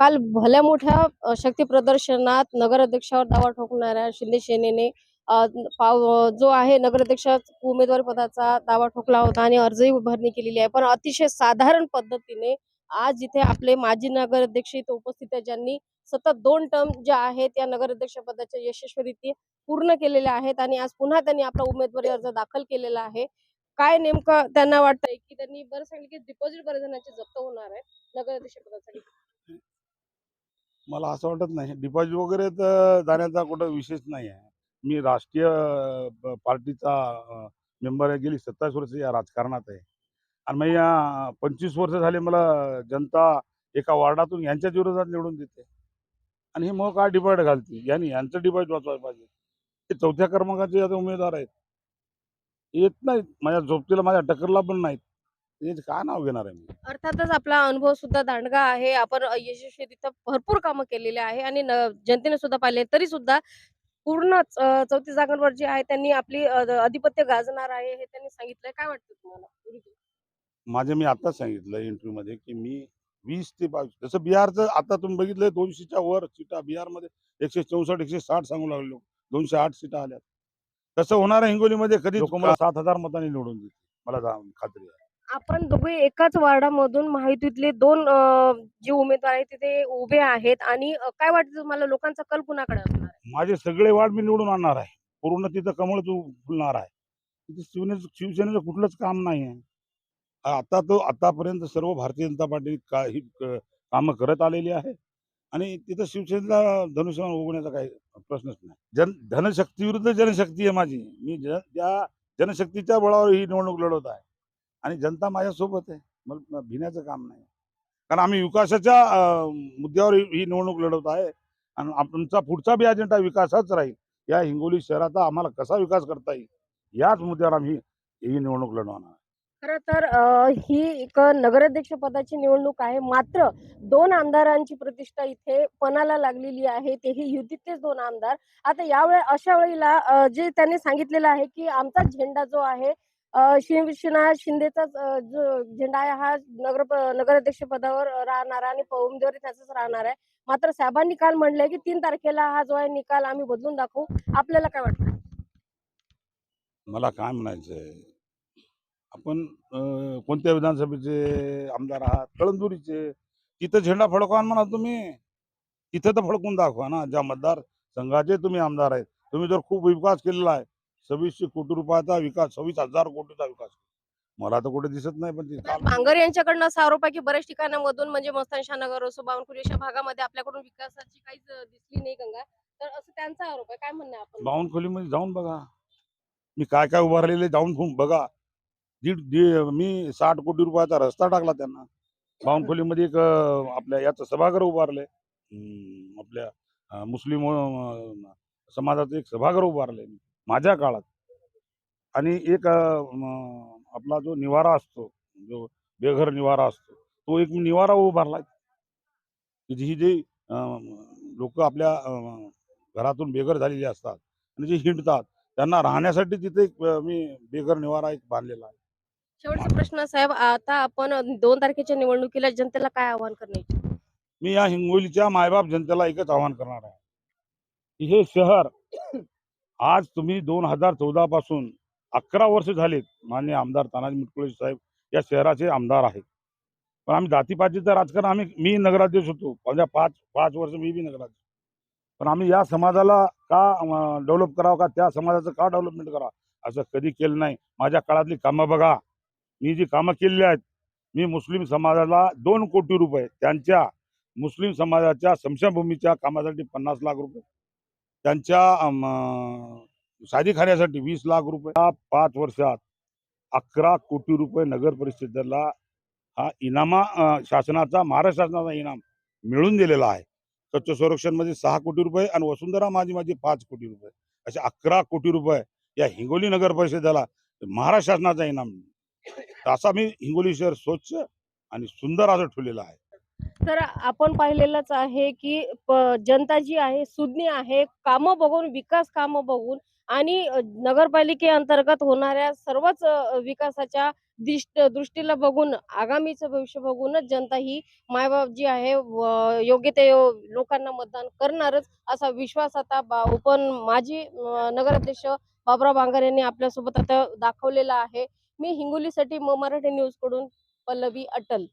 काल भल्या मोठ्या शक्ती प्रदर्शनात नगराध्यक्षावर दावा ठोकणाऱ्या शिंदे सेनेने पाव जो आहे नगराध्यक्ष उमेदवार पदाचा दावा ठोकला होता आणि अर्जही भरणी केलेली आहे. पण अतिशय साधारण पद्धतीने आज इथे आपले माजी नगराध्यक्ष इथे उपस्थित आहेत ज्यांनी सतत दोन टर्म ज्या आहेत या नगराध्यक्ष पदाच्या यशस्वीरित्या पूर्ण केलेल्या आहेत आणि आज पुन्हा त्यांनी आपला उमेदवारी अर्ज दाखल केलेला आहे. काय नेमकं त्यांना वाटतंय की त्यांनी बरं सांगितलं की डिपॉझिट बरं जणांचे जप्त होणार आहे नगराध्यक्ष पदासाठी? मला असं वाटत नाही. डिपॉझिट वगैरे तर जाण्याचा कुठं विशेष नाही आहे. मी राष्ट्रीय पार्टीचा मेंबर आहे. गेली सत्तावीस वर्ष या राजकारणात आहे. आणि मग या पंचवीस वर्ष झाले मला जनता एका वार्डातून यांच्याच विरोधात निवडून देते. आणि हे मग काय डिपॉझिट घालते? यांनी यांचं डिपॉझिट वाचवायला पाहिजे. ते चौथ्या क्रमांकाचे आता उमेदवार आहेत. येत नाहीत. माझ्या झोपतीला माझ्या टक्करला पण नाहीत. याचं काय नाव घेणार आहे मी? अर्थातच आपला अनुभव सुद्धा दांडगा आहे. आपण यशस्वीरित्या भरपूर कामं केलेले आहे आणि न- जनतेने सुद्धा पाहिले तरी सुद्धा पूर्ण चौथी जागांवर जे आहे त्यांनी आपली अ, अधिपत्य गाजणार आहे हे त्यांनी सांगितलंय. काय वाटतं तुम्हाला? माझे मी आताच सांगितलं इंटरव्ह्यू मध्ये की मी वीस ते बावीस जसं बिहारचं आता तुम्ही बघितलंय दोनशेच्या वर सीटा बिहारमध्ये एकशे चौसष्ट एकशे साठ सांगू लागले लोक. दोनशे आठ सीटा आल्या तसं होणार आहे हिंगोलीमध्ये कधी लोक मला सात हजार मतांनी निवडून देतील. मला जा- खात्री आहे. आपण दोघे एकाच वार्डामधून माहितीतले दोन अ, जे उमेदवार आहेत तिथे उभे आहेत आणि अ, काय वाटतं तुम्हाला लोकांचा कल कुणाकडे असणार आहे? माझे सगळे वार्ड मी निवडून आणणार आहे. पूर्ण तिथं कमळ तू फुलणार आहे. तिथे शिवने शिवसेनेचं कुठलंच काम नाही आहे. आता तो आतापर्यंत सर्व भारतीय जनता पार्टी काही क- कामं करत आलेली आहे. आणि तिथं शिवसेनेला धनुष्यबाण उगवण्याचा काही प्रश्नच नाही. जन धनशक्ती विरुद्ध जनशक्ती आहे माझी. मी जन त्या जनशक्तीच्या बळावर ही निवडणूक लढवत आहे. आणि जनता माझ्यासोबत आहे. मला भिण्याचं काम नाही. कारण आम्ही विकासाच्या मुद्द्यावर ही निवडणूक लढवत आहे. आणि आमचा पुढचा बी अजेंडा विकासाच राहील. या हिंगोली शहराचा आम्हाला कसा विकास करता येईल? याच मुद्द्यावर आम्ही ही निवडणूक लढवणार खरं तर ही एक नगराध्यक्ष पदाची निवडणूक आहे. मात्र दोन आमदारांची प्रतिष्ठा इथे पणाला लागलेली आहे. तेही युतीतलेच दोन आमदार. आता यावेळे अशा वेळेला जे त्यांनी सांगितलेलं आहे की आमचा झेंडा जो आहे शिवसेना शिंदेचाच जो झेंडा आहे हा नगर नगराध्यक्ष पदावर राहणार आणि उमेदवारी त्याचाच राहणार आहे. मात्र साहेबांनी काल म्हणलंय की तीन तारखेला हा जो आहे निकाल आम्ही बदलून दाखवू. आपल्याला काय वाटतं? मला काय म्हणायचंय? आपण अं, कोणत्या विधानसभेचे आमदार आहात? कळंदुरीचे तिथं झेंडा फडकवा म्हणा तुम्ही. तिथं तर फडकून दाखवा ना. ज्या मतदार संघाचे तुम्ही आमदार आहेत. तुम्ही जर खूप विकास केलेला आहे सव्वीसशे कोटी रुपयाचा विकास सव्वीस हजार कोटीचा विकास. मला तर कुठे दिसत नाही पण ते बांगर यांच्याकडनं असा आरोप आहे की बऱ्याच ठिकाणामधून म्हणजे मस्तान शहानगर असो बावनकुळी अशा भागामध्ये आपल्याकडून विकासाची काहीच दिसली नाही गंगा. तर असं त्यांचा आरोप आहे. काय म्हणणं आपण? बावनखोलीमध्ये जाऊन बघा. मी काय काय उभारलेले जाऊन बघा. दीड दीड मी साठ कोटी रुपयाचा रस्ता टाकला त्यांना. बावनखोलीमध्ये एक आपल्या याचं सभागृह उभारलंय हम्म, आपल्या मुस्लिम समाजाचं एक सभागृह उभारलंय माझ्या काळात. आणि एक आपला जो निवारा असतो जो बेघर निवारा असतो तो एक निवारा उभारलाय. की जी जे लोक आपल्या घरातून बेघर झालेली असतात आणि जे हिंडतात त्यांना राहण्यासाठी तिथे एक मी बेघर निवारा एक बांधलेला आहे. शेवटचा प्रश्न साहेब आता आपण दोन तारखेच्या निवडणुकीला जनतेला काय आवाहन करण्याची मी या हिंगोलीच्या मायबाप जनतेला एकच आवाहन करणार आहे. की हे शहर आज तुम्ही दोन हजार चौदा पासून अकरा वर्ष झालेत मान्य आमदार तानाजी मुटकुळे साहेब या शहराचे आमदार आहेत. पण आम्ही जातीपातीचं राजकारण आम्ही मी नगराध्यक्ष होतो. म्हणजे पाच पाच वर्ष मी बी नगराध्यक्ष. पण आम्ही या समाजाला का डेव्हलप करावं का त्या समाजाचं का डेव्हलपमेंट करावं? असं कधी केलं नाही. माझ्या काळातली कामं बघा. मी जी कामं केलेली आहेत मी मुस्लिम समाजाला दोन कोटी रुपये त्यांच्या मुस्लिम समाजाच्या स्मशानभूमीच्या कामासाठी पन्नास लाख रुपये त्यांच्या अम, शादीखान्यासाठी वीस लाख रुपये. पाच वर्षात अकरा कोटी रुपये नगर परिषदेला हा इनामा शासनाचा महाराष्ट्र शासनाचा इनाम मिळून दिलेला आहे. स्वच्छ संरक्षणमध्ये सहा कोटी रुपये आणि वसुंधरा माझी माझी पाच कोटी रुपये. असे अकरा कोटी रुपये या हिंगोली नगर परिषदेला महाराष्ट्र शासनाचा इनाम. असा मी हिंगोली शहर स्वच्छ आणि सुंदर असं ठेवलेलं आहे. तर आपण पाहिलेलंच आहे की जनता जी आहे सुज्ञ आहे कामं बघून विकास कामं बघून आणि नगरपालिके नगरपालिकेअंतर्गत होणाऱ्या सर्वच विकासाच्या दिष्ट दृष्टीला बघून आगामीचं भविष्य बघूनच जनता ही मायबाप जी आहे योग्य ते लोकांना मतदान करणारच असा विश्वास आता बा उपन माजी नगराध्यक्ष बाबराव बांगर यांनी आपल्यासोबत आता दाखवलेला आहे. मी हिंगोलीसाठी म मराठी न्यूजकडून पल्लवी अटल.